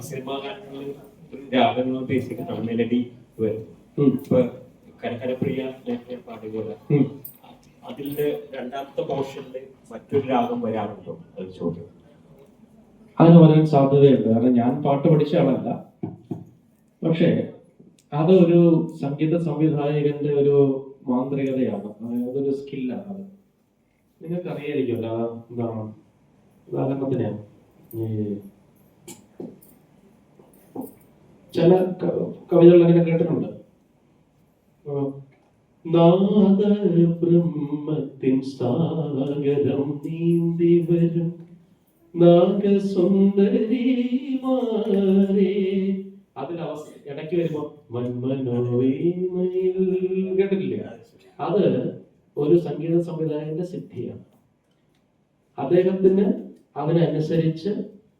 Cinema രാഗങ്ങൾ melody. ഇപ്പൊ കരകരപ്രിയ. അതിന്റെ രണ്ടാമത്തെ പോർഷനിൽ മറ്റൊരു രാഗം വരാറുണ്ടോ? അത് ചോദ്യം. അങ്ങനെ വരാൻ സാധ്യതയുണ്ട് കാരണം ഞാൻ പാട്ട് പഠിച്ച ആളല്ല. പക്ഷേ അത് ഒരു സംഗീത സംവിധായകന്റെ ഒരു മാന്ത്രികതയാണ്. അതൊരു സ്കില്ലാണ് അത്. നിങ്ങൾക്ക് അറിയായിരിക്കുമല്ലോ എന്താണ്? ഉദാഹരണത്തിന് ഈ ചില കവിതകൾ അങ്ങനെ കേട്ടിട്ടുണ്ട്. നാദബ്രഹ്മത്തിൻ സാഗരം നീന്തി വരും. നാഗസുന്ദരിമാരേ അത് ഒരു സംഗീത സംവിധായകന്റെ സിദ്ധിയാണ്. അദ്ദേഹത്തിന് അതിനനുസരിച്ച്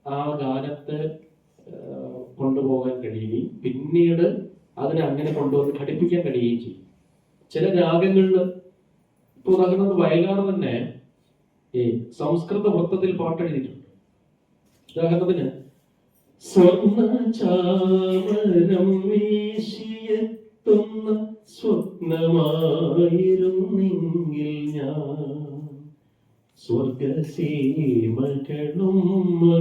ആ ഗാനത്തെ കൊണ്ടുപോകാൻ കഴിയുകയും പിന്നീട് അതിനെ അങ്ങനെ കൊണ്ടുവന്ന് ഘടിപ്പിക്കാൻ കഴിയുകയും ചെയ്യും. ചില രാഗങ്ങളിൽ ഇപ്പൊ ഉദാഹരണത്തിന് വയലാർ തന്നെ ഈ സംസ്കൃത വൃത്തത്തിൽ പാട്ടെഴുതിയിട്ടുണ്ട്. ഉദാഹരണത്തിന് സ്വർണ ചാമരം സ്വപ്നമായിരുന്നെങ്കിൽ ഞാൻ. സ്വർഗസീമകളും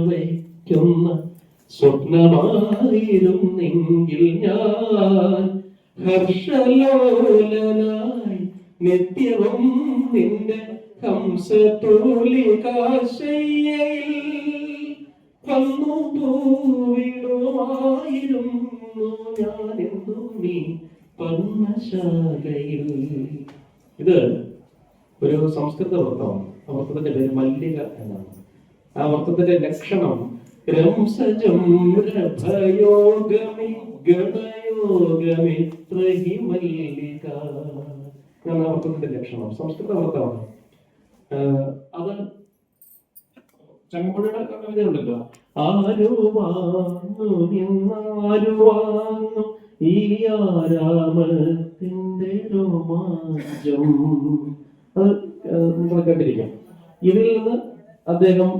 വയ്ക്കുന്ന സ്വപ്നമായിരുന്നെങ്കിൽ ഞാൻ ഹർഷലോലനായി നിത്യവും നിന്റെ കംസത്തോലി വന്നു പൂവിടുമായിരുന്നു ഞാനെന്നു നീ ഇത് ഒരു സംസ്കൃത വൃത്തമാണ്. ആ വൃത്തത്തിന്റെ പേര് മല്ലിക എന്നാണ്. ആ വൃത്തത്തിന്റെ ലക്ഷണം രംസജം രഭയോഗമി ഗണയോഗമി ത്രഹി മല്ലിക എന്നാണ് ആ ലക്ഷണം സംസ്കൃത വർത്തമാണ് അത് ചങ്ങമ്പുഴയുടെ കവിതയുണ്ടല്ലോ ആരുവാന്നു ഈ ആരാമത്തിന്റെ രോമാഞ്ചം അത് നിങ്ങൾ ഇതിൽ നിന്ന് അദ്ദേഹം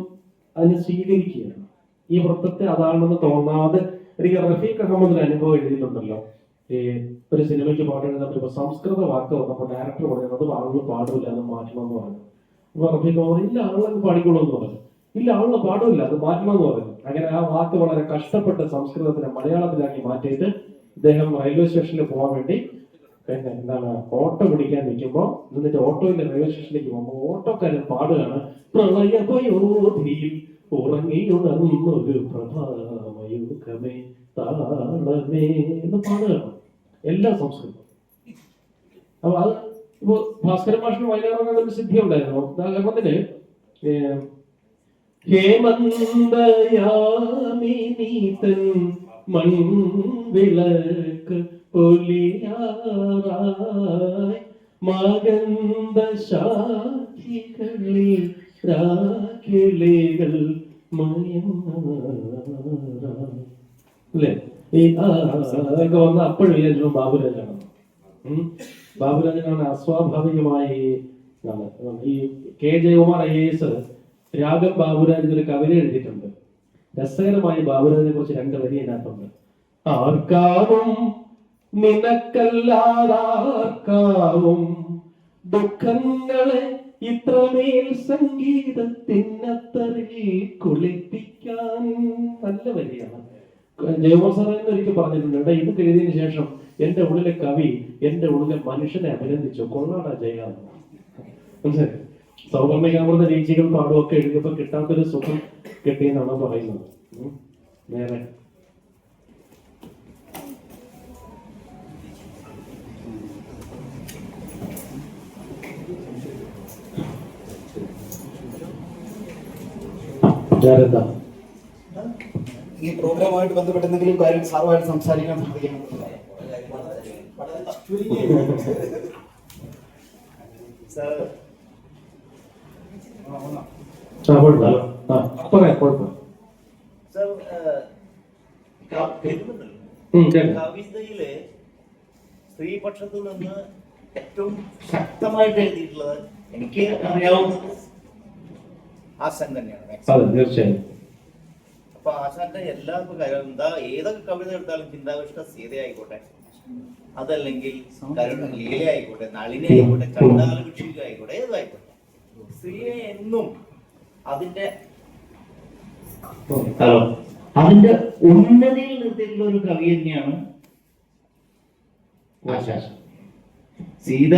അതിനെ സ്വീകരിക്കുകയാണ്. ഈ വൃത്തത്തെ അതാണെന്ന് തോന്നാതെ എനിക്ക് റഫീഖ് അഹമ്മദിന് അനുഭവം എഴുതിയിട്ടുണ്ടല്ലോ. ഈ ഒരു സിനിമയ്ക്ക് പാട്ട് എഴുതാൻ സംസ്കൃത വാക്ക് വന്നപ്പോൾ ഡയറക്ടർ പറയുന്നത് ആളുകൾ പാടില്ല അത് മാറ്റണം എന്ന് പറഞ്ഞു. അപ്പൊ റഫീഖ് അഹമ്മദ് ഇല്ല ആളുകൾ പാടിക്കോളൂ എന്ന് പറഞ്ഞു. ഇല്ല ആളുകൾ പാടില്ല അത് മാറ്റണം എന്ന് പറഞ്ഞു. അങ്ങനെ ആ വാക്ക് വളരെ കഷ്ടപ്പെട്ട് സംസ്കൃതത്തിനെ മലയാളത്തിലാക്കി മാറ്റിയിട്ട് ഇദ്ദേഹം റെയിൽവേ സ്റ്റേഷനിൽ പോകാൻ വേണ്ടി പിന്നെ എന്താണ് ഓട്ടോ പിടിക്കാൻ നിൽക്കുമ്പോൾ എന്നിട്ട് ഓട്ടോയിൽ റെയിൽവേ സ്റ്റേഷനിലേക്ക് പോകുമ്പോൾ ഓട്ടോക്കാരൻ പാടുകയാണ് പ്രളയപയോധിയിൽ ഉറങ്ങിയുണർന്നൊരു പ്രഭാമയുഗമേ താളമേ എന്ന് പാടുകയാണ് എല്ലാ സംസ്കൃതം അപ്പൊ അത് ഇപ്പൊ ഭാസ്കര മാഷിന് വയലാറിന് സിദ്ധി ഉണ്ടായിരുന്നു ഉദാഹരണത്തിന് ഏഹ്, ഹേമന്തയാമിനീതൻ മൺവിളക്ക് പൊലിയാറായി മകന്ദ ശാഖികളിൽ മയങ്ങാറായി. അല്ലേ? ഈ വന്ന അപ്പോഴും ബാബുരാജാണ്. ബാബുരാജനാണ്. അസ്വാഭാവികമായി ഈ കെ ജയകുമാർ ഐ എസ് രാഗം ബാബുരാജൻ ഒരു കവിത എഴുതിയിട്ടുണ്ട്. രസകരമായി ബാബുരാജിനെ കുറിച്ച് രണ്ട് വരി അതിനകത്തുണ്ട്. ആർക്കാവും നിനക്കല്ലാതാർക്കാവും ദുഃഖങ്ങളെ ഇത്രമേൽ സംഗീതത്തിനത്തറിൽ കുളിപ്പിക്കാൻ. നല്ല വരികയാണ് ജയകുമാർ സാർ തന്നെ ഒരിക്കൽ പറഞ്ഞിട്ടുണ്ട്. ഇത് എഴുതിയതിനു ശേഷം എന്റെ ഉള്ളിലെ കവി എന്റെ ഉള്ളിലെ മനുഷ്യനെ അഭിനന്ദിച്ചു. കൊള്ളാടാ ജയകാന്ത് സൗവർണികാമൃത രീതികൾ പാടുമൊക്കെ എഴുതിയപ്പോ കിട്ടാത്തൊരു സുഖം കിട്ടിയെന്നാണ് പറയുന്നത്? ഉം. വേറെന്താ ഈ പ്രോഗ്രാമായിട്ട് ബന്ധപ്പെട്ട് എന്തെങ്കിലും കാര്യം സാറുമായിട്ട് സംസാരിക്കാൻ സാധിക്കണം. കവിതയിൽ സ്ത്രീപക്ഷത്ത് നിന്ന് ഏറ്റവും ശക്തമായിട്ട് എഴുതിയിട്ടുള്ളത് എനിക്ക് അറിയാവുന്നത് ഹാസൻ തന്നെയാണ് അതെ തീർച്ചയായും. അപ്പൊ ആശാന്റെ എല്ലാ കാര്യങ്ങളും കാര്യം എന്താ ഏതൊക്കെ കവിത എടുത്താലും ചിന്താവിഷ്ട സീത ആയിക്കോട്ടെ അതല്ലെങ്കിൽ കരുണ ലീല ആയിക്കോട്ടെ നളിനി ആയിക്കോട്ടെ ചണ്ടാല ഭിക്ഷിക ആയിക്കോട്ടെ ഏതായിക്കോട്ടെ. സ്ത്രീയെ എന്നും അതിന്റെ ഹലോ. അതിന്റെ ഉന്നതിയിൽ നിർത്തിയിട്ടുള്ള ഒരു കവി തന്നെയാണ് സീത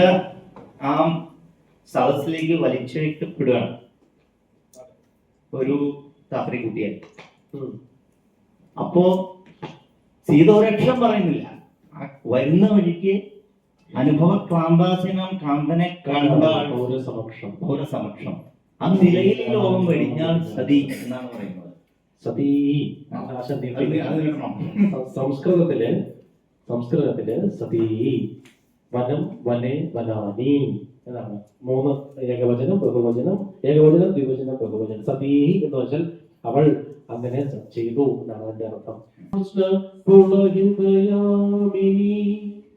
ആ സദസ്സിലേക്ക് വലിച്ചേക്കപ്പെടുകയാണ്. ഒരു താത്രി കുട്ടിയായി. അപ്പോ സീത ഒരക്ഷരം പറയുന്നില്ല. വരുന്ന വഴിക്ക് അനുഭവ ക്ലാന്താസനം കാന്തനെ കണ്ടാൽ ഒരു സമക്ഷം. പൗരസമക്ഷം ആ നിലയിൽ ലോകം വെടിഞ്ഞാൽ സതി എന്നാണ് പറയുന്നത്. സതി. സംസ്കൃതത്തിൽ സംസ്കൃതത്തിൽ സതീ. വനം വനെ വനാനി. എന്നാണ് മൂന്ന് ഏകവചനം ബഹുവചനം ഏകവചനം ദ്വിവചനം ബഹുവചനം. സതീഹി എന്ന് വെച്ചാൽ അവൾ അങ്ങനെ ചെയ്തു എന്നാണ് അതിന്റെ അർത്ഥം.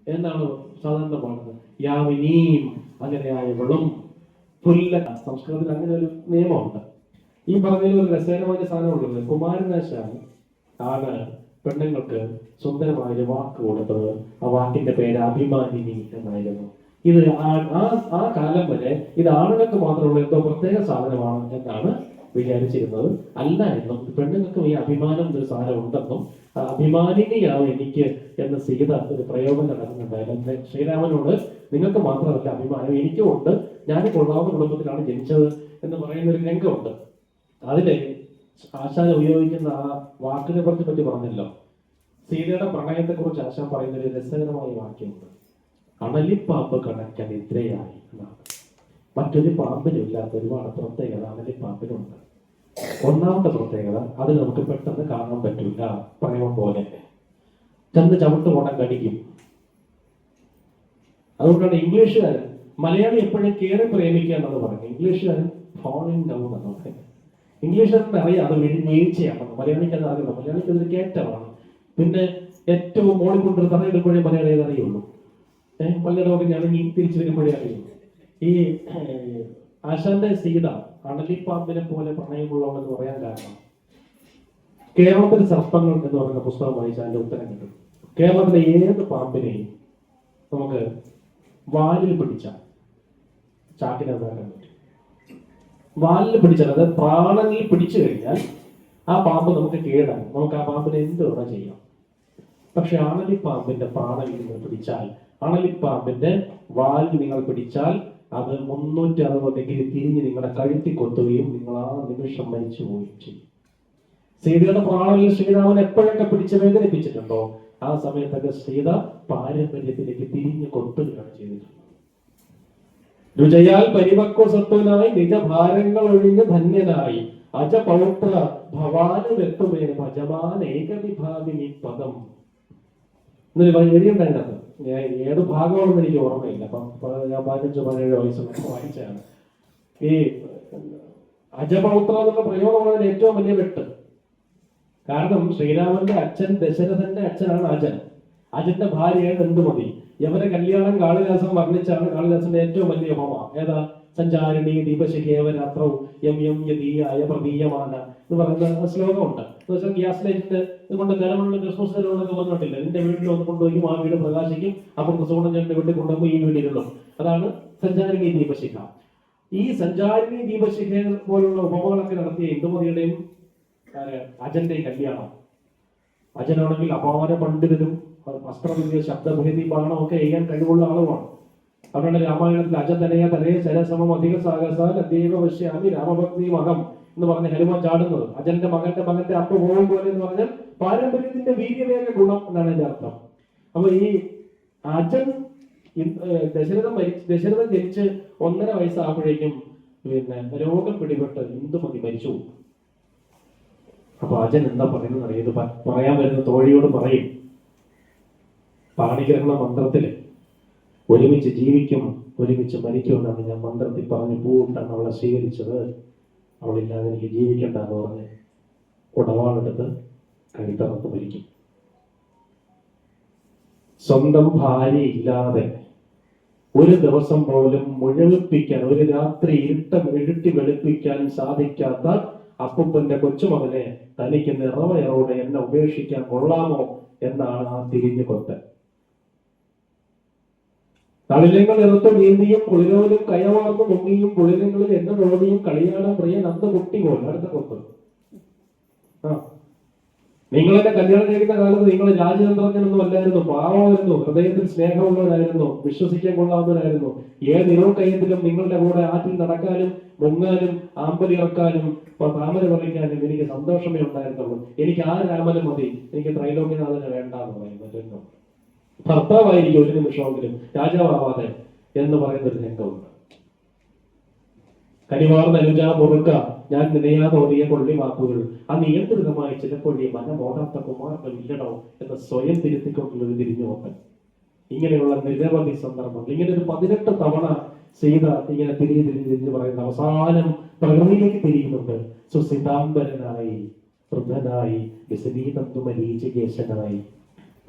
എന്നാണ് സാധാരണ പാടുന്നത് യാമിനീം അങ്ങനെയായവളും പുല്ല സംസ്കൃതത്തിൽ അങ്ങനെ ഒരു നിയമമുണ്ട്. ഈ പറഞ്ഞതിൽ ഒരു രസകരമായ സാധനമുള്ളത് കുമാരനാശാൻ ആണ് പെണ്ണുങ്ങൾക്ക് സുന്ദരമായ വാക്ക് കൊടുത്തത്. ആ വാക്കിന്റെ പേര് അഭിമാനിനി എന്നായിരുന്നു. ഇത് ആ- ആ കാലം വരെ ഇത് ആണുങ്ങൾക്ക് മാത്രമുള്ള എന്തോ പ്രത്യേക സാധനമാണ് എന്നാണ് വിചാരിച്ചിരുന്നത്. അല്ല എന്നും പെണ്ണുങ്ങൾക്കും ഈ അഭിമാനം ഒരു സാധനം ഉണ്ടെന്നും എനിക്ക് എന്ന് സീത ഒരു പ്രയോഗം നടക്കുന്നുണ്ടായിരുന്നു. ശ്രീരാമനോട് നിങ്ങൾക്ക് മാത്രമല്ല അഭിമാനം എനിക്കും ഉണ്ട് ഞാൻ കൊള്ളാവുന്ന കുടുംബത്തിലാണ് ജനിച്ചത് എന്ന് പറയുന്ന ഒരു രംഗമുണ്ട്. അതിലെ ആശാൻ ഉപയോഗിക്കുന്ന ആ വാക്കിനെ കുറിച്ച് പറ്റി പറഞ്ഞല്ലോ. സീതയുടെ പ്രണയത്തെ കുറിച്ച് ആശാൻ പറയുന്ന ഒരു രസകരമായ വാക്യമുണ്ട്. അണലിപ്പാമ്പ് കണക്കാൻ നിദ്രയായി എന്നാണ് മറ്റൊരു പാമ്പിനില്ലാത്ത ഒരുപാട് പ്രത്യേകത അണലിപ്പാമ്പിനുണ്ട് ഒന്നാമത്തെ പ്രത്യേകത അത് നമുക്ക് പെട്ടെന്ന് കാണാൻ പറ്റില്ല പ്രേമം പോലെ. ചെന്ന് ചവിട്ട് കൊണ്ടം കടിക്കും. അതുകൊണ്ടാണ് ഇംഗ്ലീഷുകാരൻ മലയാളി എപ്പോഴും കയറി പ്രേമിക്കുക എന്നാണ് പറയുന്നത്. ഇംഗ്ലീഷുകാരൻ ഫോളിങ് ഡൗൺ എന്ന് പറയുന്നത്. ഇംഗ്ലീഷുകാരൻ അറിയാം അത് വീഴ് വീഴ്ചയാണെന്ന് മലയാളിക്ക് അത് അറിയില്ല. മലയാളിക്ക് അതൊരു കയറ്റമാണ് പിന്നെ ഏറ്റവും മോളിൽ തറയെടുക്കുമ്പോഴേ മലയാളി അറിയുള്ളൂ. ഏഹ് ഞാൻ ഇനി തിരിച്ചു വരുമ്പോഴേ അറിയും ഈ ആശാന്റെ സീത അണലിപ്പാമ്പിനെ പോലെ പ്രണയമുള്ളവെന്ന് പറയാൻ കാരണം കേരളത്തിലെ സർപ്പങ്ങൾ എന്ന് പറയുന്ന പുസ്തകം വായിച്ച അതിന്റെ ഉത്തരം കിട്ടും കേരളത്തിലെ ഏത് പാമ്പിനെയും നമുക്ക് വാലിൽ പിടിച്ച ചാക്കിനകത്താക്കാൻ പറ്റും. വാലിൽ പിടിച്ചാൽ അതായത് പ്രാണനിൽ പിടിച്ചു കഴിഞ്ഞാൽ ആ പാമ്പ് നമുക്ക് കേടാണ് നമുക്ക് ആ പാമ്പിനെ എന്ത് വേണം ചെയ്യാം? പക്ഷെ അണലിപ്പാമ്പിന്റെ പ്രാണനിൽ നിന്ന് പിടിച്ചാൽ അണലിപ്പാമ്പിന്റെ വാലിൽ നിങ്ങൾ പിടിച്ചാൽ അത് മുന്നൂറ്റി അറുപത് ഡിഗ്രി തിരിഞ്ഞ് നിങ്ങളുടെ കഴുത്തി കൊത്തുകയും നിങ്ങൾ ആ നിമിഷം മരിച്ചു പോവുകയും ചെയ്യും. സീതയുടെ പ്രാണനിൽ ശ്രീരാമൻ എപ്പോഴൊക്കെ പിടിച്ച് വേദനിപ്പിച്ചിട്ടുണ്ടോ? ആ സമയത്തൊക്കെ സീത പാരമ്പര്യത്തിലേക്ക് തിരിഞ്ഞു കൊത്തുകയാണ് ചെയ്തിട്ടുള്ളത്. രുചയാൽ പരിപക്വ സത്വനായി നിജഭാരങ്ങൾ ഒഴിഞ്ഞ് ധന്യനായി അജ പൗത്ര ഭവാനുമെത്തുമേ ഭജമാൻ ഏകവിഭാഗിനി പദം. എന്നൊരു വലിയ ഞാൻ ഏത് ഭാഗമാണെന്ന് എനിക്ക് ഓർമ്മയില്ല. അപ്പം ഞാൻ പതിനഞ്ചോ പതിനേഴോ വയസ്സൊക്കെ വായിച്ചാണ് ഈ അജപൗത്ര എന്നുള്ള പ്രയോഗമാണ് അതിന് ഏറ്റവും വലിയ വെട്ട്. കാരണം ശ്രീരാമന്റെ അച്ഛൻ ദശരഥന്റെ അച്ഛനാണ് അജൻ. അജന്റെ ഭാര്യയാണ് എന്തുമതി? ഇവരെ കല്യാണം കാളിദാസൻ വർണിച്ചാണ് കാളിദാസന്റെ ഏറ്റവും വലിയ ഹോമ. ഏതാ? സഞ്ചാരിണി ദീപശിഖേവരാത്രവും യം യം യതീയായ പ്രതീയമാണ് എന്ന് പറയുന്ന ശ്ലോകമുണ്ട്. ഗ്യാസ് ലൈറ്റ് ഇതുകൊണ്ട് നിലവിലുള്ള ക്രിസ്മസ് നിലവിളൊക്കെ വന്നിട്ടില്ല. നിന്റെ വീട്ടിൽ ഒന്ന് കൊണ്ടുപോയി ആ വീട് പ്രകാശിക്കും. അപ്പം സൂടൻ ഞാൻ വീട്ടിൽ കൊണ്ടുപോയി ഈ വീടിലുള്ളൂ അതാണ് സഞ്ചാരിണി ദീപശിഖ. ഈ സഞ്ചാരിണി ദീപശിഖ പോലുള്ള ഉപമകളൊക്കെ നടത്തിയ ഇന്ദുമതിയുടെയും ആര് അജന്റെയും കല്യാണം. അജനാണെങ്കിൽ അപാര പണ്ഡിതനും വസ്ത്രവിദ്യ ശബ്ദഭേദി പാണമൊക്കെ ചെയ്യാൻ കഴിവുള്ള ആളുമാണ് അതുകൊണ്ട് രാമായണത്തിൽ അജൻ തനയ ശരസമം അധിക സാഹസാൽ അദ്ദേഹം വശ്യാമി രാമഭക്തി മകം എന്ന് പറഞ്ഞ ഹനുമാൻ ചാടുന്നത്. അജന്റെ മകന്റെ മകന്റെ അപ്പ പോകും പോലെ എന്ന് പറഞ്ഞാൽ പാരമ്പര്യത്തിന്റെ വീര്യവേഗ ഗുണം എന്നാണ് എന്റെ അർത്ഥം. അപ്പൊ ഈ അജൻ ദശരഥം മരിച്ച് ദശരഥൻ ജനിച്ച് ഒന്നര വയസ്സാകുമ്പോഴേക്കും പിന്നെ രോഗം പിടിപെട്ട് ഇന്ദുമതി മരിച്ചു. അപ്പൊ അജൻ എന്താ പറയുന്നത് അറിയാം. പറയാൻ വരുന്ന തോഴിയോട് പറയും. പാണിഗ്രഹണ മന്ത്രത്തിൽ ഒരുമിച്ച് ജീവിക്കും ഒരുമിച്ച് മരിക്കുമെന്നാണ് ഞാൻ മന്ത്രത്തിൽ പറഞ്ഞ് പൂവിട്ടാണ് അവളെ സ്വീകരിച്ചത്. അവളില്ലാതെ എനിക്ക് ജീവിക്കണ്ട എന്ന് പറഞ്ഞ് ഉടവാളെടുത്ത് കഴുത്തറത്ത് മരിക്കും സ്വന്തം ഭാര്യ ഇല്ലാതെ ഒരു ദിവസം പോലും മുഴുപ്പിക്കാൻ ഒരു രാത്രി ഇരുട്ടം ഇരുട്ടി വെളുപ്പിക്കാൻ സാധിക്കാത്ത അപ്പുപ്പന്റെ കൊച്ചുമകനെ തനിക്ക് നിറവയറോടെ എന്നെ ഉപേക്ഷിക്കാൻ കൊള്ളാമോ എന്നാണ് ആ തിരിഞ്ഞു കൊത്ത് തളിലങ്ങൾ ഇറത്തു നീന്തിയും കുളിരോലും കയവാർന്നു മുങ്ങിയും കുളിരങ്ങളിൽ എന്ന നോടിയും കളിയാടം പ്രിയ നന്ദ കുട്ടി പോലെ. അടുത്ത കൊത്ത്. ആ. നിങ്ങളെന്നെ കല്യാണം കഴിക്കുന്ന കാലത്ത് നിങ്ങൾ രാജതന്ത്രജ്ഞനൊന്നും അല്ലായിരുന്നു. പാവമായിരുന്നു. ഹൃദയത്തിൽ സ്നേഹമുള്ളവരായിരുന്നു. വിശ്വസിക്കാൻ കൊള്ളാവുന്നവരായിരുന്നു. ഏത് ഇറവ് കയ്യത്തിലും നിങ്ങളുടെ കൂടെ ആറ്റിൽ നടക്കാനും മുങ്ങാനും ആമ്പലി ഇറക്കാനും താമര പറിക്കാനും എനിക്ക് സന്തോഷമേ ഉണ്ടായിരുന്നുള്ളൂ. എനിക്ക് ആ രാമനും മതി. എനിക്ക് ത്രൈലോക്യനാഥന് വേണ്ട എന്ന് പറയും മറ്റൊന്നും ഭർത്താവായിരിക്കും ഒരു നിമിഷമെങ്കിലും രാജാവാവാതെ എന്ന് പറയുന്ന ഒരു രംഗമുണ്ട്. കരിവാർന്ന അനുജ മുറുക്ക ഞാൻ നിനയാതെ ഓടിയ കൊള്ളി വാക്കുകൾ. ആ നിയന്ത്രിതമായി ചിലപ്പോഴേ മനമോടാത്ത കുമാരൻ ഇല്ലടോ എന്ന് സ്വയം തിരുത്തിക്കൊണ്ടുള്ള ഒരു തിരിഞ്ഞുപോക്കൽ ഇങ്ങനെയുള്ള നിരവധി സന്ദർഭങ്ങൾ ഇങ്ങനെ ഒരു പതിനെട്ട് തവണ ചെയ്ത ഇങ്ങനെ തിരിഞ്ഞു തിരിഞ്ഞു തിരിഞ്ഞു പറയുന്ന അവസാനം പ്രകൃതിയിലേക്ക് തിരിയുന്നുണ്ട്. സുസിതാംബരനായി വൃദ്ധനായി വിശദീതന്തുമരീചികേശനായി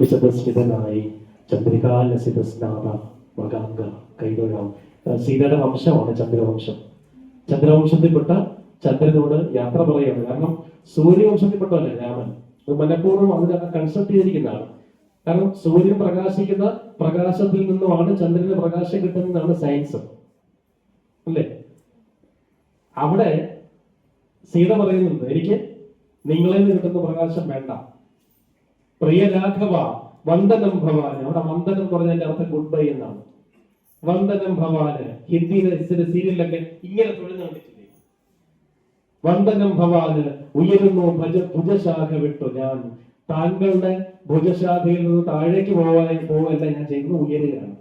വിശദസ്മിതനായി ചന്ദ്രികാലസിതസ്നാഥ മകാംഗ കൈതൊഴാം. സീതയുടെ വംശമാണ് ചന്ദ്രവംശം. ചന്ദ്രവംശത്തിൽപ്പെട്ട ചന്ദ്രനോട് യാത്ര പറയുന്നത് കാരണം സൂര്യവംശത്തിൽപ്പെട്ടല്ലേ രാമൻ? മനഃപൂർവം അതിന് കൺസെപ്റ്റ് ചെയ്തിരിക്കുന്നതാണ്. കാരണം സൂര്യൻ പ്രകാശിക്കുന്ന പ്രകാശത്തിൽ നിന്നുമാണ് ചന്ദ്രന് പ്രകാശം കിട്ടുന്നതാണ് സയൻസ് അല്ലേ? അവിടെ സീത പറയുന്നുണ്ട് എനിക്ക് നിങ്ങളിൽ നിന്ന് കിട്ടുന്ന പ്രകാശം വേണ്ട. പ്രിയ രാഘവ വന്ദനം ഭവാന്. അവിടെ വന്ദനം പറഞ്ഞതിന്റെ അർത്ഥം ഗുഡ് ബൈ എന്നാണ്. വന്ദനം ഭവാന്. ഹിന്ദിയിലെ ചില സീരിയലിലൊക്കെ ഇങ്ങനെ തൊഴിൽ കണ്ടിട്ടില്ലേ? വന്ദനം ഭവാന് ഉയരുന്നു ഭജ ഭുജശാഖ വിട്ടു ഞാൻ. താങ്കളുടെ ഭുജശാഖയിൽ നിന്ന് താഴേക്ക് പോവാൻ പോവല്ല ഞാൻ ചെയ്യുന്നത് ഉയരുകയാണ്.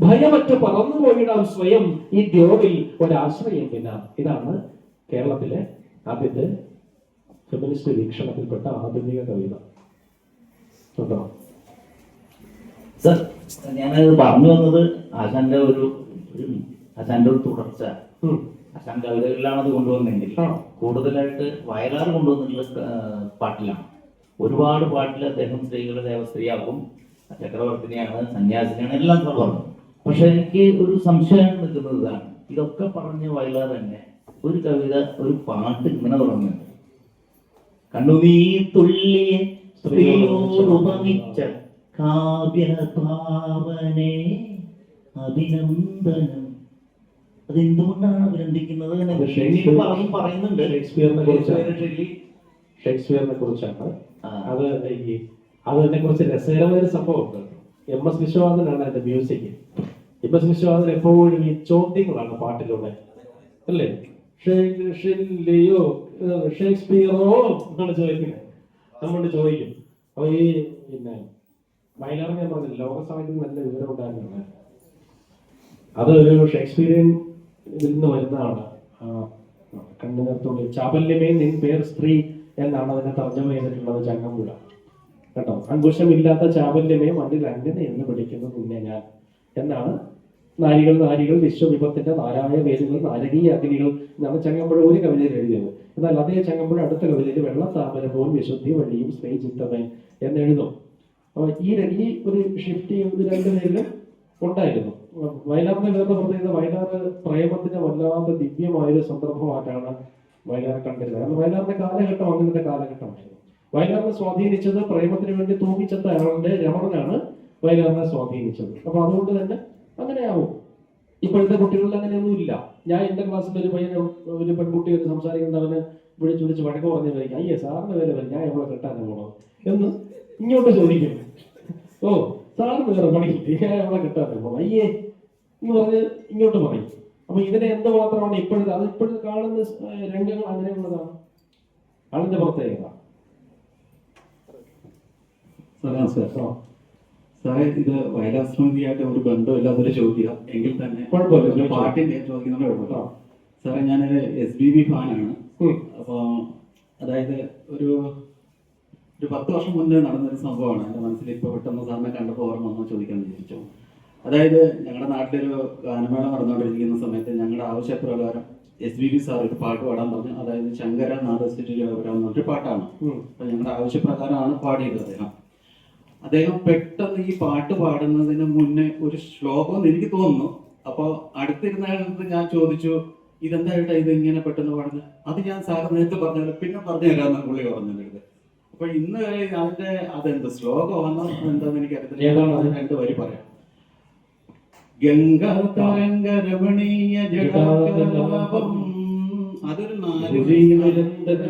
ഭയമറ്റ പറന്നു പോയിടാം സ്വയം ഈ ദ്യോവിൽ ഒരാശ്രയം പിന്നെ. ഇതാണ് കേരളത്തിലെ ആദ്യത്തെ ഫെമിനിസ്റ്റ് വീക്ഷണത്തിൽപ്പെട്ട ആധുനിക കവിത. കേട്ടോ സർ ഞാനത് പറഞ്ഞു വന്നത് ആശാന്റെ ഒരു ആശാന്റെ ഒരു തുടർച്ച. ആശാൻ കവിതകളിലാണ് അത് കൊണ്ടുവന്നെങ്കിൽ കൂടുതലായിട്ട് വയലാർ കൊണ്ടുവന്നിട്ടുള്ള പാട്ടിലാണ്. ഒരുപാട് പാട്ടിൽ അദ്ദേഹം സ്ത്രീകളുടെ ദേവസ്ത്രീയാകും ചക്രവർത്തിനിയാണ് സന്യാസിനിയാണ് എല്ലാം പറഞ്ഞു. പക്ഷെ എനിക്ക് ഒരു സംശയം നിൽക്കുന്നത് ഇതാണ്. ഇതൊക്കെ പറഞ്ഞ വയലാർ തന്നെ ഒരു കവിത ഒരു പാട്ട് ഇങ്ങനെ തുടങ്ങുന്നുണ്ട്. കണ്ണുനീർ തുള്ളിയെ സ്ത്രീയോടുപമിച്ച കാവ്യഭാവനെ അഭിനന്ദനം. അതെന്തുകൊണ്ടാണ് അഭിനന്ദിക്കുന്നത് പറയും പറയുന്നുണ്ട്. ഷേക്സ്പിയറിനെ ഷേക്സ്പിയറിനെ കുറിച്ചാണ്. അത് ഈ അതിനെ കുറിച്ച് രസകരമായ ഒരു സംഭവമുണ്ട്. എം എസ് വിശ്വനാഥനാണ് അതിന്റെ മ്യൂസിക്. എം എസ് വിശ്വനാഥൻ എപ്പോഴും ഈ ചോദ്യങ്ങളാണ് പാട്ടിലൂടെ. അല്ലേ? ഷെല്ലിയോ ഷേക്സ്പിയറോ എന്നാണ് ചോദിക്കുന്നത്. നമ്മൾ ചോദിക്കും. അപ്പൊ ഈ പിന്നെ വയലാർ ഞാൻ പറഞ്ഞില്ല ലോക നല്ല വിവരം ഉണ്ടായിരുന്നു അത് ഒരു ഷേക്സ്പിയറിയൻ ഇതിൽ നിന്ന് വരുന്നതാണ്. ആ, ചാബല്യമേ നിൻ പേർ സ്ത്രീ എന്നാണ് അതിനെ തർജമ ചെയ്തിട്ടുള്ളത് ചങ്ങമ്പുഴ. കേട്ടോ? അങ്കുശമില്ലാത്ത ചാപല്യമേ മണ്ണിൽ അങ്ങനെ എന്ന് പിടിക്കുന്നു നിന്നെ ഞാൻ. എന്നാണ് നാരികൾ നാരികൾ വിശ്വവിപത്തിന്റെ നാരായ വേരുകൾ നാരകീയ അഗ്നികൾ എന്നാണ് ചങ്ങമ്പുഴ ഒരു കവിതയിൽ എഴുതിയത്. എന്നാൽ അതേ ചങ്ങമ്പുഴ അടുത്ത കവിതയിൽ വെള്ളത്താമര പോൽ വിശുദ്ധി വഴിയും സ്ത്രീ ചിത്തമേ എന്ന് എഴുതും അപ്പൊ ഈ ഈ ഒരു ഷിഫ്റ്റ് ഇത് രണ്ടുപേരിലും ഉണ്ടായിരുന്നു. വയലാറിന്റെ വേറെ പ്രത്യേകത വയലാറ് പ്രേമത്തിന്റെ വല്ലാത്ത ദിവ്യമായൊരു സന്ദർഭമായിട്ടാണ് വയലാർ കണ്ടിരുന്നത്. കാരണം വയലാറിന്റെ കാലഘട്ടം അങ്ങനത്തെ കാലഘട്ടമായിരുന്നു. വയലാറിനെ സ്വാധീനിച്ചത് പ്രേമത്തിന് വേണ്ടി തൂങ്ങിച്ചത്ത ആളുടെ രമണനാണ് വയലാറിനെ സ്വാധീനിച്ചത്. അപ്പൊ അതുകൊണ്ട് തന്നെ അങ്ങനെയാവും. ഇപ്പോഴത്തെ കുട്ടികളിൽ അങ്ങനെയൊന്നും ഇല്ല ഞാൻ എന്റെ ക്ലാസ്സിൽ ഒരു പയ്യനെ ഒരു പെൺകുട്ടിയോട് സംസാരിക്കുന്നത് അവന് വിളിച്ച് വിളിച്ച് വഴക്ക് പറഞ്ഞു ചോദിക്കും. അയ്യേ സാറിന് വേറെ വരും ഞാൻ എവിടെ കെട്ടാൻ പോണോ? എന്ന് ഇങ്ങോട്ട് ചോദിക്കും. ഓ സാറിന് വേറെ പണിക്കിട്ടി ഞാൻ എവിടെ കെട്ടാൻ പോണോ? അയ്യേ എന്ന് പറഞ്ഞ് ഇങ്ങോട്ട് പറയും. അപ്പൊ ഇതിനെ എന്ത് മാത്രമാണ് ഇപ്പോഴത്തെ അത് ഇപ്പോഴത്തെ കാണുന്ന രംഗങ്ങൾ അങ്ങനെയുള്ളതാണ്. അതിന്റെ പ്രത്യേകത നമസ്കാരം. സാറേ ഇത് വൈലാശ്രമിയായിട്ട് ഒരു ബന്ധമില്ലാത്തൊരു ചോദ്യം. എങ്കിൽ തന്നെ കുഴപ്പമില്ല. പാട്ടിന്റെ ചോദിക്കുന്നത് കുഴപ്പമില്ല ആ. സാറേ ഞാനൊരു എസ് ബി ബി ഫാനാണ്. അപ്പൊ അതായത് ഒരു ഒരു പത്ത് വർഷം മുന്നേ നടന്നൊരു സംഭവമാണ്. എന്റെ മനസ്സിൽ ഇപ്പോൾ പെട്ടെന്ന് സാറിനെ കണ്ടപ്പോൾ ഓർമ്മ വന്നു ചോദിക്കാൻ വിചാരിച്ചു. അതായത് ഞങ്ങളുടെ നാട്ടിലൊരു ഗാനമേള നടന്നുകൊണ്ടിരിക്കുന്ന സമയത്ത് ഞങ്ങളുടെ ആവശ്യപ്രകാരം എസ് ബി ബി സാർ ഒരു പാട്ട് പാടാൻ പറഞ്ഞു. അതായത് ശങ്കര നാദസ്ഥിതിയിൽ ഒരു പാട്ടാണ്. അപ്പൊ ഞങ്ങളുടെ ആവശ്യപ്രകാരമാണ് പാടിയത് അദ്ദേഹം. അദ്ദേഹം പെട്ടെന്ന് ഈ പാട്ട് പാടുന്നതിന് മുന്നേ ഒരു ശ്ലോകം എന്ന് എനിക്ക് തോന്നുന്നു. അപ്പോൾ അടുത്തിരുന്ന ആളടുത്ത് ഞാൻ ചോദിച്ചു ഇതെന്തായിട്ടാ ഇത് ഇങ്ങനെ പെട്ടെന്ന് പാടുന്നത് അത് ഞാൻ സാറ് നേരത്തെ പറഞ്ഞല്ലോ പിന്നെ പറഞ്ഞു തരാമെന്ന് പുള്ളി പറഞ്ഞു എന്റെ അടുത്ത് അപ്പൊ ഇന്ന് വരെ അതിന്റെ അതെന്ത് ശ്ലോകമാണോ എന്താന്ന് എനിക്ക് അറിയത്തില്ല ഏതാണ് അത്? രണ്ട് വരി പറയാം. ഗംഗാതരംഗ രമണീയ ജടാകലാപം അതൊരു നാല് ഗുരുനിരന്തര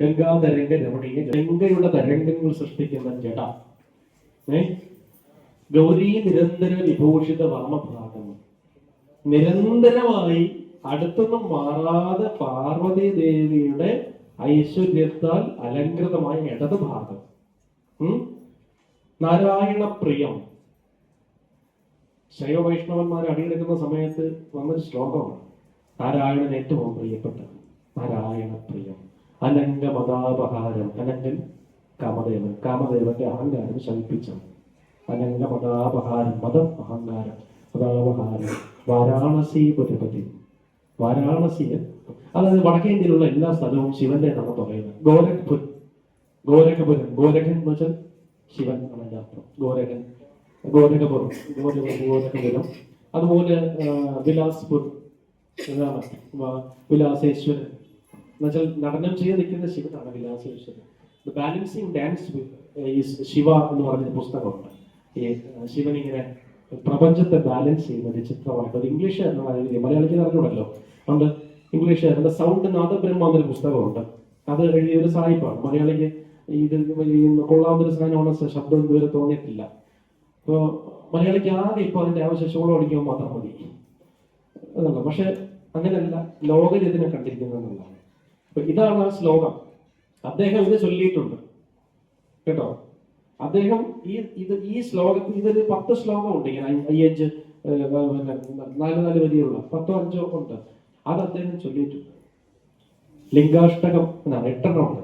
ഗംഗാതരംഗ ഗംഗയുടെ തരംഗങ്ങൾ സൃഷ്ടിക്കുന്ന ജട ഏ ഗൗരി നിരന്തര വിഭൂഷിത വാമഭാഗം നിരന്തരമായി അടുത്തൊന്നും മാറാതെ പാർവതി ദേവിയുടെ ഐശ്വര്യത്താൽ അലങ്കൃതമായ ഇടത് ഭാഗം? നാരായണ പ്രിയം ശൈവ വൈഷ്ണവന്മാർ അണിയെടുക്കുന്ന സമയത്ത് വന്നൊരു ശ്ലോകമാണ്. നാരായണൻ ഏറ്റവും പ്രിയപ്പെട്ടത് നാരായണ പ്രിയം അനംഗ മതാപഹാരം അനങ്കൻ കാമദേവൻ. കാമദേവന്റെ അഹങ്കാരം ശമിപ്പിച്ചത് അനംഗ മതാപഹാരം മതം അഹങ്കാരം. മതാപഹാരം. വാരാണസി പുരപതി. വാരാണസിയിൽ അതായത് വടക്കേ ഇന്ത്യയിലുള്ള എല്ലാ സ്ഥലവും ശിവന്റെ എന്നാണ് പറയുന്നത്. ഗോരഖ്പുരം. ഗോരഖപുരം. ഗോരഖൻ എന്ന് വെച്ചാൽ അർത്ഥം ഗോരഖൻ. ഗോരഖപുരം ഗോരഖ ഗോരഖപുരം അതുപോലെ വിലാസ്പുർ. എന്താണ് വിലാസേശ്വരൻ. എന്നുവെച്ചാൽ നടനം ചെയ്ത് നിൽക്കുന്ന ശിവനാണ് വിലാസേശ്വരൻ. ബാലൻസിങ് ഡാൻസ് ശിവ എന്ന് പറഞ്ഞ പുസ്തകമുണ്ട്. ഈ ശിവൻ ഇങ്ങനെ പ്രപഞ്ചത്തെ ബാലൻസ് ചെയ്യുന്ന ഒരു ചിത്രമായിട്ട്. അത് ഇംഗ്ലീഷ് എന്നാണ് മലയാളിക്ക് അറിഞ്ഞൂടല്ലോ അതുകൊണ്ട് ഇംഗ്ലീഷ് സൗണ്ട് നാദബ്രഹ്മ എന്നൊരു പുസ്തകമുണ്ട്. അത് എഴുതിയ ഒരു സായിപ്പാണ് മലയാളിക്ക് ഇത് കൊള്ളാവുന്ന ഒരു സാധനമാണ് ശബ്ദം ഇതുവരെ തോന്നിയിട്ടില്ല. അപ്പോൾ മലയാളിക്ക് ആകെ ഇപ്പോൾ അതിന്റെ ആവശ്യം ഷോളം അടിക്കുമ്പോൾ മാത്രം മതി. അതല്ല പക്ഷെ അങ്ങനെയല്ല ലോകം ഇതിനെ കണ്ടിരിക്കുന്നതെന്നുള്ളതാണ് അപ്പൊ ഇതാണ് ആ ശ്ലോകം. അദ്ദേഹം ഇത് ചൊല്ലിയിട്ടുണ്ട്. കേട്ടോ? അദ്ദേഹം ഈ ഇത് ഈ ശ്ലോകത്തിൽ ഇതൊരു പത്ത് ശ്ലോകമുണ്ട് ഇങ്ങനെ. അയ്യഞ്ച് പിന്നെ നാല് നാല് വരിയുള്ള പത്തോ അഞ്ചോ ഉണ്ട്. അത് അദ്ദേഹം ചൊല്ലിയിട്ടുണ്ട്. ലിംഗാഷ്ടകം എന്നാണ് എട്ടെണ്ണം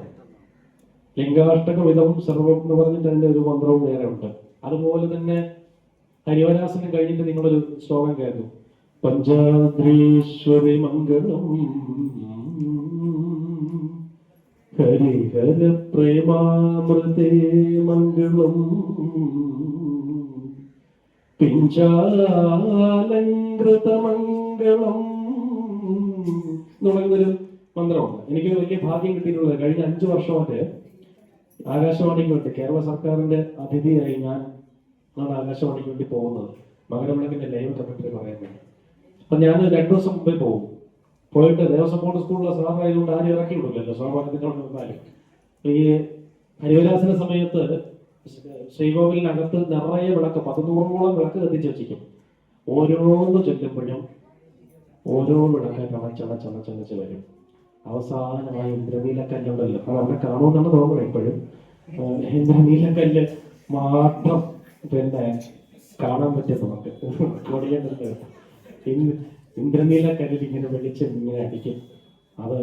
ഉണ്ട് ലിംഗാഷ്ടകം ഇതവും സർവം എന്ന് പറഞ്ഞിട്ട് അതിന്റെ ഒരു മന്ത്രവും വേറെ ഉണ്ട്. അതുപോലെ തന്നെ ഹരിവരാസനം കഴിഞ്ഞിട്ട് നിങ്ങളൊരു ശ്ലോകം കേട്ടു. പഞ്ചാദ്രീശ്വരി മംഗളം. ഹരിഹര പ്രേമാമൃതേ മംഗളം. പിഞ്ചാലങ്കൃതമംഗളം. എന്ന് പറയുന്നൊരു മന്ത്രമുണ്ട്. എനിക്ക് വലിയ ഭാഗ്യം കിട്ടിയിട്ടുള്ളത് കഴിഞ്ഞ അഞ്ചു വർഷമായിട്ട് ആകാശവാണിക്ക് വേണ്ടി കേരള സർക്കാരിന്റെ അതിഥിയായി ഞാൻ ആണ് ആകാശവാണിക്ക് വേണ്ടി പോകുന്നത്. മകരവിളക്കിന്റെ ലൈവ് കമന്ററി പറയാൻ അപ്പൊ ഞാൻ രണ്ടു ദിവസം മുമ്പേ പോകും. പോയിട്ട് ദേവസ്വം ബോർഡ് സ്കൂളിലെ സാറായതുകൊണ്ട് ആരും ഇറക്കി വിടില്ലല്ലോ. സ്വാഭാവികത്തിനോട് നിന്നാലും ഈ ഹരിവരാസന സമയത്ത് ശ്രീകോവിലിനകത്ത് നിറയെ വിളക്ക് പതിനൂറോളം വിളക്ക് കത്തിച്ച് വെച്ചിരിക്കും. ഓരോന്ന് ചൊല്ലുമ്പോഴും ഓരോ വിളക്ക് കണച്ചണച്ചണച്ചണച്ച് വരും. അവസാനമായി ഇന്ദ്രനീലക്കല്ലുണ്ടല്ലോ അത് അവിടെ കാണുമെന്നാണ് തോന്നുന്നത് ഇപ്പോഴും. ഏഹ് ഇന്ദ്രനീലക്കല്ല് മാത്രം പിന്നെ കാണാൻ പറ്റും നമുക്ക് കൊടിയേണ്ടത് ഇന്ദ്രനീലക്കല്ലിൽ ഇങ്ങനെ വെളിച്ചം ഇങ്ങനെ അടിക്കും. അത്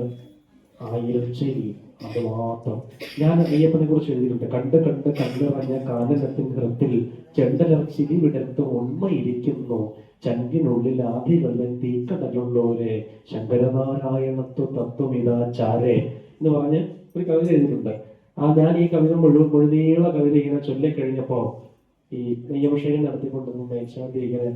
ആ ഇരുച്ചയിൽ അത് മാത്രം. ഞാൻ അയ്യപ്പനെ കുറിച്ച് എഴുതിയിട്ടുണ്ട്. കണ്ട് കണ്ട് കണ്ടിറഞ്ഞ കാലനത്തിൻ ഹൃത്തിൽ ചെണ്ടലർച്ചിരി വിടർത്ത് ഉണ്മയിരിക്കുന്നു ചങ്കിനുള്ളിൽ ആദികളിൽ തീക്കടലുള്ളോരെ ശങ്കരനാരായണത്വ തത്വമിതാചാരേ എന്ന് പറഞ്ഞ് ഒരു കവിത എഴുതിയിട്ടുണ്ട്. ആ ഞാൻ ഈ കവിത മുഴുവൻ മുഴുനീള കവിത ഇങ്ങനെ ചൊല്ലിക്കഴിഞ്ഞപ്പോ ഈ നെയ്യഭിഷേകം നടത്തിക്കൊണ്ടിരുന്ന മേൽശാന്തി ഇങ്ങനെ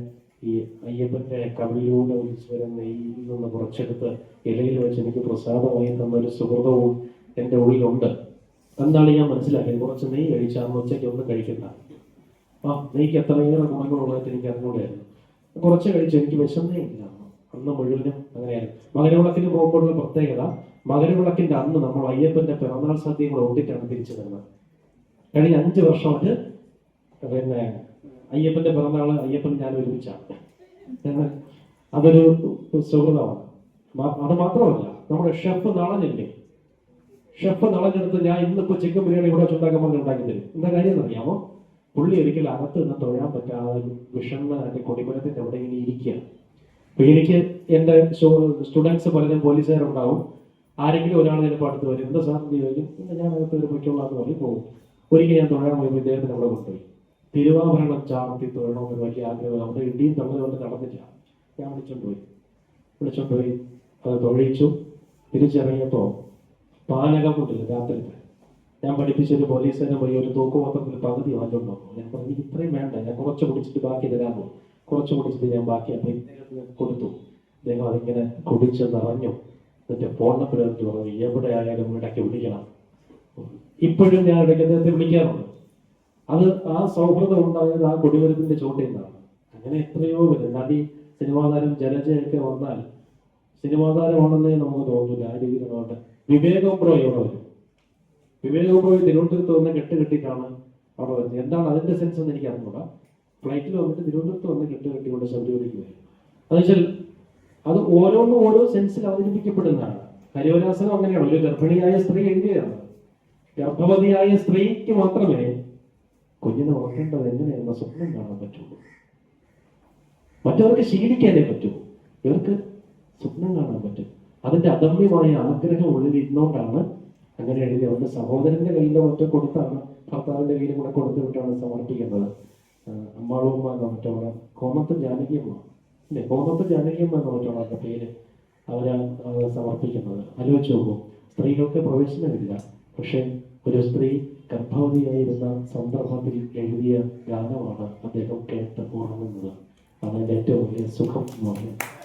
ഈ അയ്യപ്പന്റെ കവിളിലൂടെ ഒരു സ്വരം നെയ്യിൽ നിന്ന് കുറച്ചെടുത്ത് ഇലയിൽ വെച്ച് എനിക്ക് പ്രസാദമായി തന്ന ഒരു സുഹൃതവും എന്റെ ഉള്ളിലുണ്ട്. എന്നാണ് ഞാൻ മനസ്സിലാക്കിയത്? കുറച്ച് നെയ്യ് കഴിച്ചാൽ ഉച്ചയ്ക്ക് ഒന്നും കഴിക്കണ്ട. ആ നെയ്ക്ക് എത്രയേറെ ഗുണങ്ങളുള്ളതായിട്ട് എനിക്ക് അറിഞ്ഞൂടായിരുന്നു കുറച്ച് കഴിച്ചു എനിക്ക് വിശന്നേ ഇല്ല. അന്ന് മുഴുവനും അങ്ങനെയായിരുന്നു. മകരവിളക്കിന് പോകുമ്പോഴുള്ള പ്രത്യേകത മകരവിളക്കിന്റെ അന്ന് നമ്മൾ അയ്യപ്പന്റെ പിറന്നാൾ സദ്യയും കൂടെ ഒട്ടിട്ടാണ് തിരിച്ചു തരുന്നത് കഴിഞ്ഞ അഞ്ച് വർഷമായിട്ട് പിന്നെ അയ്യപ്പന്റെ പിറന്നാൾ അയ്യപ്പൻ ഞാൻ ഒരുമിച്ചാണ്. അതൊരു സുഹൃതമാണ്. അത് മാത്രമല്ല നമ്മുടെ ഷെഫ് നളനില്ലേ ഷെഫ് നളഞ്ഞെടുത്ത് ഞാൻ ഇന്നിപ്പോ ചിക്കൻ ബിരിയാണി ഇവിടെ ചുണ്ടാക്കാൻ പറഞ്ഞ് തരും. എന്താ കാര്യം എന്നറിയാമോ പുള്ളി ഒരിക്കലും അകത്ത് നിന്ന് തൊഴാൻ പറ്റാതെ എന്റെ കൊടിമരത്തിന്റെ അവിടെ ഇങ്ങനെ ഇരിക്കുക അപ്പൊ എനിക്ക് എന്റെ സ്റ്റുഡൻസ് പലരും പോലീസുകാരുണ്ടാവും. ആരെങ്കിലും ഒരാൾ ചിലപ്പോൾ അടുത്ത് വരും. എന്താ സാർ എന്ത് ചോദിക്കും. "ഇല്ല, ഞാൻ അകത്ത് ഒരു പൊയ്ക്കോളാന്ന് പറഞ്ഞ് പോകും. ഒരിക്കൽ ഞാൻ തൊഴാൻ പോയപ്പോൾ ഇദ്ദേഹത്തിന് അവിടെ കൊണ്ടുപോയി. തിരുവാഭരണം ചാർത്തി തൊഴണമെന്ന് വലിയ ആഗ്രഹം. അവിടെ ഇടിയും തമ്മിൽ കൊണ്ട് നടന്നില്ല. ഞാൻ വിളിച്ചോണ്ട് പോയി. വിളിച്ചോണ്ട് പോയി. അത് തൊഴിച്ചു. തിരിച്ചിറങ്ങിയപ്പോ പാലകം കൊണ്ടില്ല രാത്രിത്തെ. ഞാൻ പഠിപ്പിച്ചൊരു പോലീസുകാരൻ പോയി ഒരു തൂക്കുമൊത്തത്തിൽ പകുതി വാങ്ങിക്കൊണ്ടു ഞാൻ പറഞ്ഞു "എനിക്ക് ഇത്രയും വേണ്ട. ഞാൻ കുറച്ച് കുടിച്ചിട്ട് ബാക്കി തരാമോ കുറച്ച് കുടിച്ചിട്ട് ഞാൻ ബാക്കി അപ്പൊ കൊടുത്തു. അദ്ദേഹം അതിങ്ങനെ കുടിച്ച് നിറഞ്ഞു എന്നിട്ട് ഫോൺ നമ്പർ എടുത്ത് പറഞ്ഞു എവിടെ ആയാലും ഇടയ്ക്ക് വിളിക്കണം. ഇപ്പോഴും ഞാൻ ഇടയ്ക്ക് അദ്ദേഹത്തെ വിളിക്കാറുണ്ട്. അത് ആ സൗഹൃദം ഉണ്ടായത് ആ കൊടിമരത്തിന്റെ ചോട്ടിൽ നിന്നാണ്. അങ്ങനെ എത്രയോ പേര്. നടി സിനിമാ താരം ജലജയൊക്കെ വന്നാൽ സിനിമാ താരമാണെന്നേ നമുക്ക് തോന്നില്ല ആ രീതിയിലാണ് വിവേക് ഒബ്രോ വിവേക് ഒബ്രോ തിരുവനന്തപുരത്ത് വന്ന് കെട്ട് കെട്ടിയിട്ടാണ് അവിടെ വരുന്നത്. എന്താണ് അതിന്റെ സെൻസ് എന്ന് എനിക്ക് അറിഞ്ഞൂടാ. ഫ്ലൈറ്റിൽ വന്നിട്ട് തിരുവനന്തപുരത്ത് വന്ന് കെട്ട് കെട്ടിക്കൊണ്ട് ശബരിമലയ്ക്ക് വരും അതെന്നുവെച്ചാൽ അത് ഓരോന്നും ഓരോ സെൻസിൽ അവതരിപ്പിക്കപ്പെടുന്നതാണ്. ഹരിവരാസനം അങ്ങനെയാണ്. ഒരു ഗർഭിണിയായ സ്ത്രീ എഴുതിയതാണ്. ഗർഭവതിയായ സ്ത്രീക്ക് മാത്രമേ കുഞ്ഞിനെ ഓർക്കേണ്ടത് എങ്ങനെയെന്ന സ്വപ്നം കാണാൻ പറ്റുള്ളൂ. മറ്റവർക്ക് ശീലിക്കാനേ പറ്റൂ. ഇവർക്ക് സ്വപ്നം കാണാൻ പറ്റും. അതിന്റെ അദമ്യമായ ആഗ്രഹം ഉള്ളിൽ ഇരുന്നുകൊണ്ടാണ് അങ്ങനെ എഴുതി അവരുടെ സഹോദരന്റെ കയ്യിൽ ഒറ്റ കൊടുത്താണ് ഭർത്താവിന്റെ കയ്യിലും കൂടെ കൊടുത്തു വിട്ടാണ് സമർപ്പിക്കുന്നത്. അമ്മാളൂമ്മ എന്ന മറ്റോടെ കോമത്ത് ജാനകിയമ്മ അല്ലെ? കോമത്ത് ജാനകിയമ്മ എന്ന അവരുടെ പേര് അവർ സമർപ്പിക്കുന്നത്. ആലോചിച്ച് നോക്കൂ. സ്ത്രീകൾക്ക് പ്രവേശനമില്ല. പക്ഷെ ഒരു സ്ത്രീ ഗർഭവതിയായിരുന്ന സന്ദർഭത്തിൽ എഴുതിയ ഗാനമാണ് അദ്ദേഹം കേട്ട് ഉറങ്ങുന്നത്. അതാണ് എന്റെ ഏറ്റവും വലിയ സുഖം എന്ന് പറയുന്നത്.